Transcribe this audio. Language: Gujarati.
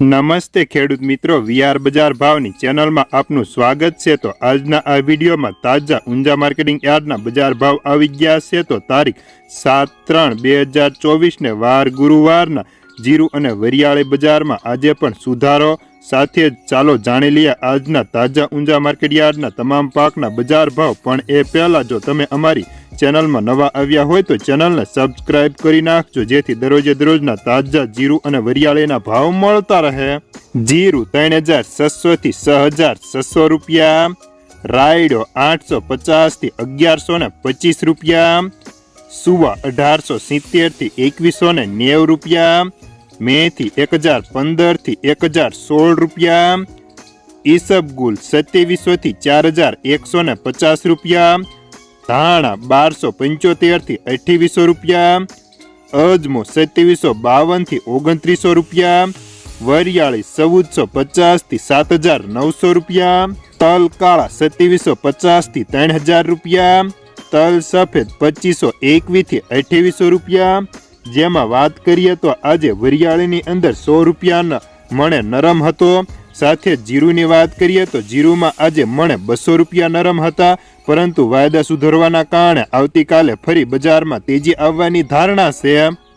નમસ્તે ખેડૂત મિત્રો, વીઆર બજાર ભાવની ચેનલમાં આપનું સ્વાગત છે. તો આજના આ વિડીયોમાં તાજા ઊંઝા માર્કેટિંગ યાર્ડના બજાર ભાવ આવી ગયા છે. તો તારીખ સાત ત્રણ બે હજાર ચોવીસને વાર ગુરુવારના જીરું અને વરિયાળી બજારમાં આજે પણ સુધારો. સાથે ચાલો જાણી લઈએ આજના તાજા ઊંઝા માર્કેટ યાર્ડના તમામ પાકના બજાર ભાવ. પણ એ પહેલાં જો તમે અમારી ચેનલમાં નવા આવ્યા હોય તો ચેનલને સબસ્ક્રાઇબ કરી નાખજો, જેથી દરરોજે દરરોજના તાજા જીરું અને વરિયાળીના ભાવ મળતા રહે. જીરું ત્રણ હજાર છસો થી છ હજાર છસો રૂપિયા. રાયડો આઠસો પચાસથી અગિયારસો ને પચીસ રૂપિયા. સુવા અઢારસો સિત્તેરથી એકવીસો ને નેવ રૂપિયા. મેથી એક હજાર પંદરથી એક હજાર સોળ રૂપિયા. ઈસબગુલ સત્યાવીસો થી ચાર હજાર એકસો ને પચાસ રૂપિયા. ધાણા બારસો પંચોતેરથી અઠ્યાવીસો રૂપિયા, અજમો સત્યાવીસો બાવનથી ઓગણત્રીસો રૂપિયા, વરિયાળી ચૌદસો પચાસથી સાત હજાર નવસો રૂપિયા તલ કાળા સત્યાવીસો પચાસથી ત્રણ હજાર રૂપિયા, તલ સફેદ પચીસો એકવીસથી અઠ્યાવીસો રૂપિયા. જેમાં વાત કરીએ તો આજે વરિયાળીની અંદર સો રૂપિયાના મણે નરમ હતો. સાથે જીરુની વાત કરીએ તો જીરુમાં આજે મણે બસો રૂપિયા નરમ હતા, પરંતુ વાયદા સુધરવાના કારણે આવતીકાલે ફરી બજારમાં તેજી આવવાની ધારણા છે.